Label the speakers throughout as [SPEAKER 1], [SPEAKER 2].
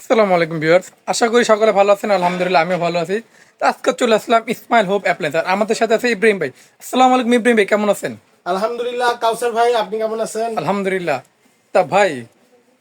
[SPEAKER 1] আসসালামু আলাইকুম ভিউয়ার্স। আশা করি সকলে ভালো আছেন আলহামদুলিল্লাহ আমিও ভালো আছি। তো আজকে চলে আসলাম ইসমাইল হোপ অ্যাপ্লায়েন্স আমাদের সাথে আছে ইব্রাহিম ভাই। আসসালামু আলাইকুম ইব্রাহিম ভাই কেমন আছেন?
[SPEAKER 2] আলহামদুলিল্লাহ কাউসার ভাই আপনি কেমন আছেন?
[SPEAKER 1] আলহামদুলিল্লাহ। তা ভাই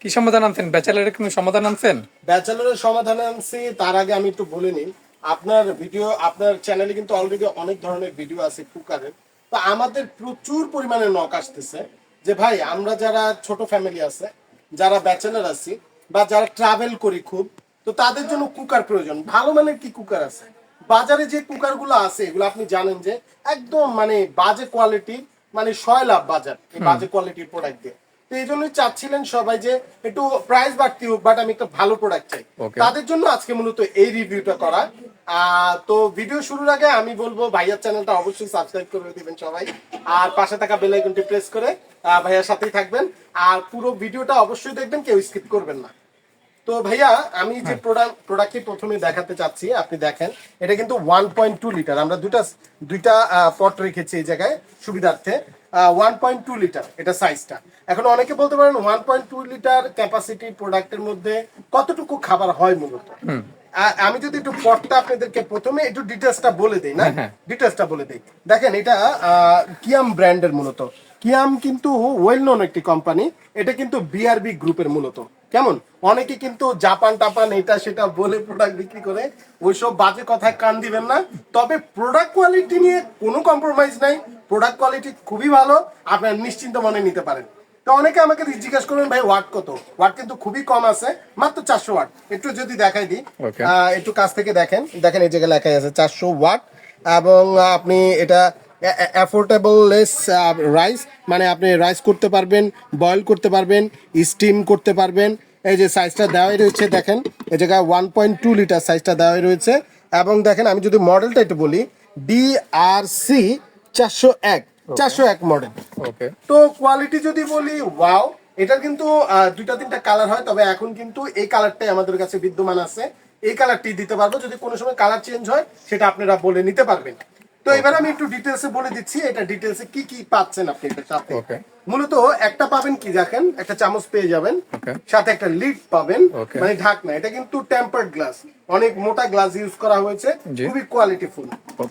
[SPEAKER 1] কি সমাধান আনছেন? ব্যাচেলারের কোনো সমাধান আনছেন?
[SPEAKER 2] ব্যাচেলরের সমাধানে আনছি তার আগে আমি একটু বলে নিই। আপনার ভিডিও আপনার চ্যানেলে কিন্তু অলরেডি অনেক ধরনের ভিডিও আছে কুকারের তো আমাদের প্রচুর পরিমাণে নক আসতেছে যে ভাই আমরা যারা ছোট ফ্যামিলি আছে যারা ব্যাচেলার আছি বা যারা ট্রাভেল করি খুব তো তাদের জন্য কুকার প্রয়োজন। ভালো মানের কি কুকার আছে? বাজারে যে কুকারগুলো আছে এগুলো আপনি জানেন যে একদম মানে বাজে কোয়ালিটি মানে ছয় লাভ বাজার এই বাজে কোয়ালিটির প্রোডাক্ট দিয়ে। তো এই জন্যই চাচ্ছিলেন সবাই যে একটু প্রাইস বাড়তি হোক বাট আমি একটা ভালো প্রোডাক্ট চাই। তাদের জন্য আজকে মূলত এই রিভিউটা করা। তো ভিডিও শুরুর আগে আমি বলব ভাইয়ার চ্যানেলটা অবশ্যই সাবস্ক্রাইব করে দিবেন সবাই। আর পাশে থাকা বেল আইকনটি প্রেস করে ভাইয়ার সাথেই থাকবেন। আর পুরো ভিডিওটা অবশ্যই দেখবেন কেউ স্কিপ করবেন না। তো ভাইয়া আমি যে প্রোডাক্ট প্রোডাক্টটি প্রথমে দেখাতে চাচ্ছি আপনি দেখেন এটা কিন্তু ওয়ান পয়েন্ট টু লিটার আমরা দুইটা দুইটা পট রেখেছি এই জায়গায় সুবিধার্থে। ওয়ান পয়েন্ট টু লিটার এটা সাইজটা এখন অনেকে বলতে পারেন one point two litre capacity প্রোডাক্টের মধ্যে কতটুকু খাবার হয় মূলত? আমি যদি একটু পটটা আপনাদেরকে প্রথমে একটু ডিটেলসটা বলে দিই না?
[SPEAKER 1] হ্যাঁ।
[SPEAKER 2] ডিটেলসটা বলে দিই। দেখেন এটা কিয়াম ব্র্যান্ডের মূলত। কিয়াম কিন্তু ওয়েল নোন একটি কোম্পানি এটা কিন্তু বিআরবি গ্রুপের মূলত। কেমন? অনেকে কিন্তু জাপান টাপান এটা সেটা বলে প্রোডাক্ট বিক্রি করে ওইসব বাজে কথায় কান দিবেন না। তবে প্রোডাক্ট কোয়ালিটি নিয়ে কোনো কম্প্রোমাইজ নাই। প্রোডাক্ট কোয়ালিটি খুবই ভালো আপনার নিশ্চিন্ত মনে নিতে পারেন। তো অনেকে আমাকে জিজ্ঞেস করবেন ভাই ওয়াট কত? ওয়াট কিন্তু খুবই কম আছে মাত্র চারশো ওয়াট একটু যদি দেখাই দিই একটু কাছ থেকে দেখেন। দেখেন এই জায়গায় লেখা আছে চারশো ওয়াট এবং আপনি এটা অ্যাফোর্ডেবল লেস রাইস মানে আপনি রাইস করতে পারবেন বয়েল করতে পারবেন স্টিম করতে পারবেন। এই যে সাইজটা দেওয়াই রয়েছে দেখেন এই জায়গায় ওয়ান পয়েন্ট টু লিটার সাইজটা দেওয়াই রয়েছে। এবং দেখেন আমি যদি মডেলটা একটু বলি ডি আর সি চারশো এক। চারশো এক মডেল তো কোয়ালিটি যদি বলি ওয়াও এটার কিন্তু দুইটা তিনটা কালার হয় তবে এখন কিন্তু এই কালারটাই আমাদের কাছে বিদ্যমান আছে। এই কালারটি দিতে পারব যদি কোনো সময় কালার চেঞ্জ হয় সেটা আপনারা বলে নিতে পারবেন। তো এবার আমি একটু ডিটেলসে বলে দিচ্ছি এটা ডিটেলসে কি কি পাচ্ছেন আপনি এটার সাথে। মূলত একটা পাবেন কি দেখেন একটা চামচ পেয়ে যাবেন সাথে একটা লিড পাবেন. মানে ঢাকনা। এটা কিন্তু টেম্পার্ড গ্লাস অনেক মোটা গ্লাস ইউজ করা হয়েছে খুবই কোয়ালিটিফুল.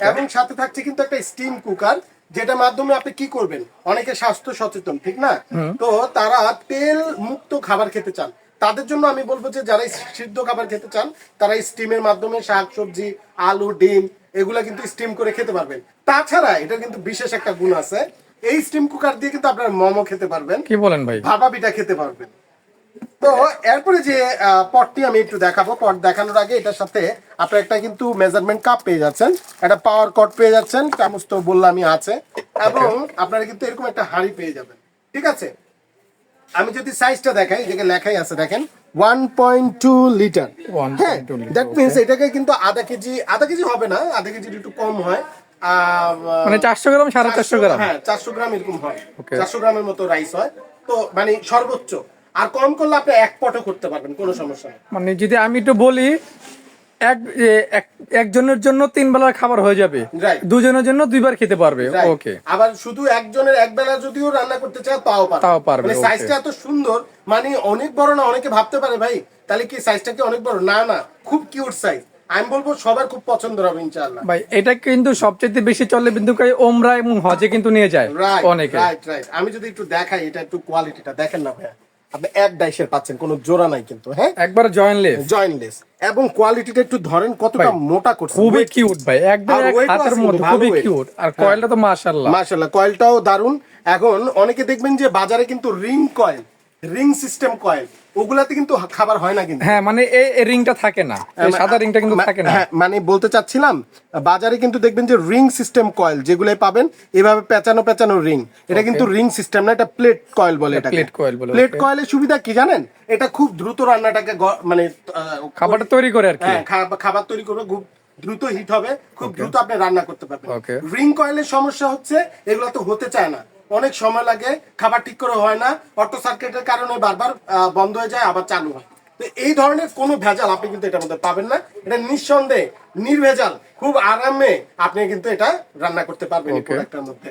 [SPEAKER 2] এবং সাথে থাকছে কিন্তু একটা স্টিম কুকার যেটার মাধ্যমে আপনি কি করবেন? অনেকে স্বাস্থ্য সচেতন ঠিক না? তো তারা তেল মুক্ত খাবার খেতে চান। তাদের জন্য আমি বলব যে যারা সিদ্ধ খাবার খেতে চান তারা স্টিমের মাধ্যমে শাক সবজি আলু ডিম এগুলা কিন্তু স্টিম করে খেতে পারবেন। তাছাড়া এটা কিন্তু বিশেষ একটা গুণ আছে এই স্টিম কুকার দিয়ে কিন্তু আপনার মোমো খেতে পারবেন।
[SPEAKER 1] কি বলেন ভাই?
[SPEAKER 2] ভাপা পিঠা খেতে পারবেন। তো এরপরে যে পটটি আমি একটু দেখাবো। পট দেখানোর আগে এটার সাথে আপনার একটা কিন্তু মেজারমেন্ট কাপ পেয়ে যাচ্ছেন। একটা পাওয়ার কট পেয়ে যাচ্ছেন চামচ তো বললামই আছে। এবং আপনারা কিন্তু এরকম একটা হাঁড়ি পেয়ে যাবেন। ঠিক আছে? আমি যদি সাইজটা দেখাই যেটা লেখাই আছে দেখেন ওয়ান পয়েন্ট টু লিটার
[SPEAKER 1] 1.2
[SPEAKER 2] হ্যাঁ দ্যাট মিনস এটাকে কিন্তু আধা কেজি আধা কেজি হবে না আধা কেজির একটু কম হয়। আহ,
[SPEAKER 1] মানে চারশো গ্রাম সাড়ে চারশো গ্রাম।
[SPEAKER 2] হ্যাঁ চারশো গ্রাম এরকম হয়. চারশো গ্রামের মতো রাইস হয়। তো মানে সর্বোচ্চ। আর কম করলে আপনি এক পটও করতে পারবেন কোনো সমস্যা নেই।
[SPEAKER 1] মানে যদি আমি একটু বলি এক একজনের জন্য তিন বেলার খাবার হয়ে যাবে দুজনের জন্য দুইবার খেতে পারবে ওকে
[SPEAKER 2] আবার শুধু একজনের এক বেলা যদিও রান্না করতে চায় তাও পারবে।
[SPEAKER 1] তাও পারবে,
[SPEAKER 2] মানে সাইজটা এত সুন্দর মানে অনেক বড় না অনেকে ভাবতে পারে ভাই তাহলে কি সাইজটা কি অনেক বড়? না না খুব কিউট সাইজ আমি বলব সবার খুব পছন্দ হবে ইনশাআল্লাহ।
[SPEAKER 1] ভাই এটা কিন্তু সবচেয়ে বেশি চলে বিন্দু ওমরা এবং হজে কিন্তু নিয়ে যায় অনেকে।
[SPEAKER 2] রাইট রাইট আমি যদি একটু দেখাই এটা একটু কোয়ালিটিটা দেখেন না ভাইয়া। আপনি এক ডাইসের পাচ্ছেন কোনো জোড়া নাই কিন্তু হ্যাঁ?
[SPEAKER 1] একবার জয়েনলেস
[SPEAKER 2] জয়েনলেস এবং কোয়ালিটিটা একটু ধরেন কতটা মোটা করছে
[SPEAKER 1] খুবই কিউট ভাই একদম
[SPEAKER 2] আর
[SPEAKER 1] এক
[SPEAKER 2] weight ও
[SPEAKER 1] হাতের মধ্যে খুবই কিউট আর। কয়েলটা তো মাশাআল্লাহ।
[SPEAKER 2] মাশাআল্লাহ কয়েলটাও দারুণ এখন অনেকে দেখবেন যে বাজারে কিন্তু ring coil ring system coil ওগুলাতে কিন্তু খাবার হয় না কিন্তু।
[SPEAKER 1] হ্যাঁ মানে এই রিংটা থাকে না। এই সাদা রিংটা কিন্তু থাকে না।
[SPEAKER 2] হ্যাঁ, মানে বলতে চাচ্ছিলাম বাজারে কিন্তু দেখবেন যে রিং সিস্টেম কয়েল যেগুলাই পাবেন এভাবে পেঁচানো পেঁচানো রিং এটা কিন্তু রিং সিস্টেম না এটা প্লেট কয়েল বলে এটা
[SPEAKER 1] plate coil বলে,
[SPEAKER 2] প্লেট কয়েলের সুবিধা কি জানেন? এটা খুব দ্রুত রান্নাটাকে মানে
[SPEAKER 1] খাবারটা তৈরি করে আর কি।
[SPEAKER 2] হ্যাঁ খাবার- খাবার তৈরি করবে খুব দ্রুত হিট হবে খুব দ্রুত আপনি রান্না করতে পারবেন। রিং কয়েলের সমস্যা হচ্ছে এগুলো তো হতে চায় না। অনেক সময় লাগে খাবার ঠিক করে হয় না অটো সার্কিটের কারণে বারবার বন্ধ হয়ে যায় আবার চালু হয়। তো এই ধরনের কোনো ভেজাল আপনি কিন্তু এটার মধ্যে পাবেন না। এটা নিঃসন্দেহে নির্ভেজাল খুব আরামে আপনি কিন্তু এটা রান্না করতে পারবেন এই মধ্যে।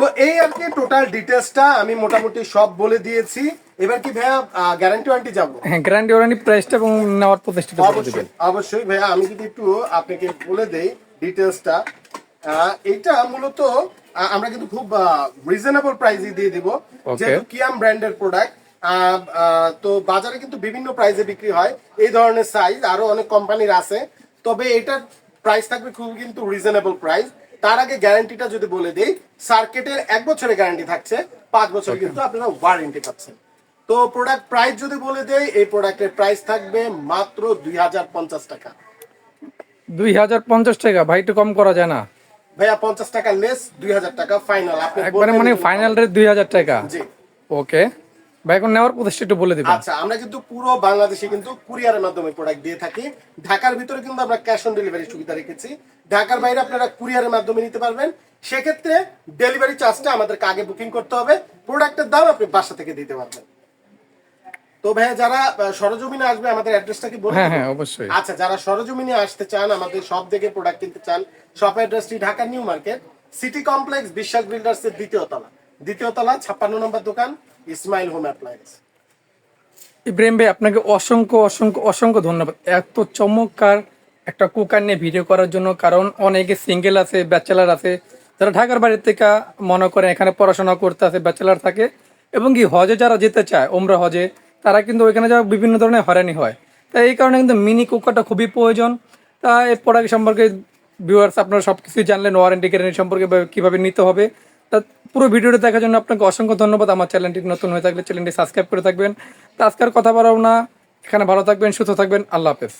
[SPEAKER 2] তো এই আর কি টোটাল ডিটেলসটা আমি মোটামুটি সব বলে দিয়েছি। এবার কি ভাইয়া গ্যারান্টি ওয়ারেন্টি যাব?
[SPEAKER 1] হ্যাঁ গ্যারান্টি ওয়ারেন্টি প্রাইসটা এবং নেওয়ার প্রতিষ্ঠাটা বলে
[SPEAKER 2] অবশ্যই অবশ্যই ভাইয়া আমি যদি একটু আপনাকে বলে দেই ডিটেলসটা এটা মূলত আমরা কিন্তু খুব রিজনেবল প্রাইসে দিয়ে দিব। যেহেতু কিয়াম ব্র্যান্ডের প্রোডাক্ট তো বাজারে কিন্তু বিভিন্ন প্রাইসে বিক্রি হয়। এই ধরনের সাইজ আরও অনেক কোম্পানির আছে। তবে এটার প্রাইস থাকবে খুব কিন্তু রিজনেবল প্রাইস তার আগে গ্যারান্টিটা যদি বলে দেই সার্কিটের এক বছরের গ্যারান্টি থাকছে পাঁচ বছর কিন্তু আপনারা ওয়ারেন্টি পাচ্ছেন। তো প্রোডাক্ট প্রাইস যদি বলে দেই এই প্রোডাক্টের প্রাইস থাকবে মাত্র দুই হাজার পঞ্চাশ টাকা।
[SPEAKER 1] দুই হাজার পঞ্চাশ টাকা ভাই একটু কম করা যায় না।
[SPEAKER 2] ভাইয়া পঞ্চাশ টাকা লেস দুই হাজার টাকা ফাইনাল আপনি
[SPEAKER 1] একবারে মানে ফাইনাল রেট দুই হাজার টাকা?
[SPEAKER 2] জি।
[SPEAKER 1] ওকে। ভাই এখন নেওয়ার প্রতিষ্ঠা একটু বলে দিবেন।
[SPEAKER 2] আচ্ছা আমরা কিন্তু পুরো বাংলাদেশে কিন্তু কুরিয়ারের মাধ্যমে প্রোডাক্ট দিয়ে থাকি। ঢাকার ভিতরে কিন্তু আমরা ক্যাশ অন ডেলিভারি সুবিধা রেখেছি। ঢাকার বাইরে আপনারা কুরিয়ারের মাধ্যমে নিতে পারবেন। সেক্ষেত্রে ডেলিভারি চার্জটা আমাদেরকে আগে বুকিং করতে হবে। প্রোডাক্টের দাম আপনি বাসা থেকে দিতে পারবেন। তো ভাইয়া যারা সরজমিনে আসবে আমাদের অ্যাড্রেসটা কি বলবেন
[SPEAKER 1] হ্যাঁ হ্যাঁ অবশ্যই।
[SPEAKER 2] আচ্ছা যারা সরজমিনে আসতে চান আমাদের সব থেকে প্রোডাক্ট কিনতে চান শপ অ্যাড্রেসটি Dhaka new market city complex Biswas builders এর দ্বিতীয় তলা। দ্বিতীয় তলা ছাপ্পান্ন নম্বর দোকান ইসমাইল হোম অ্যাপ্লায়েন্স
[SPEAKER 1] ইব্রাহিম ভাই আপনাকে অসংখ্য অসংখ্য অসংখ্য ধন্যবাদ। এত চমৎকার একটা কুকার নিয়ে ভিডিও করার জন্য কারণ অনেকে সিঙ্গেল আছে ব্যাচেলার আছে। যারা ঢাকার বাড়ির থেকে মনে করে এখানে পড়াশোনা করতে আছে ব্যাচেলার থাকে এবং কি হজে যারা যেতে চায় ওমরা হজে তারা কিন্তু ওইখানে যাওয়া বিভিন্ন ধরনের হয়রানি হয়। তাই এই কারণে কিন্তু মিনি কুকারটা খুবই প্রয়োজন। তা এই প্রোডাক্ট সম্পর্কে ভিউয়ার্স আপনারা সব কিছুই জানলেন ওয়ারেন্টি গ্যারেন্টি সম্পর্কে কীভাবে নিতে হবে। তা পুরো ভিডিওটা দেখার জন্য আপনাকে অসংখ্য ধন্যবাদ। আমার চ্যানেলটি নতুন হয়ে থাকলে চ্যানেলটি সাবস্ক্রাইব করে থাকবেন। তা আজকের কথা বলাও না। এখানে ভালো থাকবেন, সুস্থ থাকবেন। আল্লাহ হাফেজ।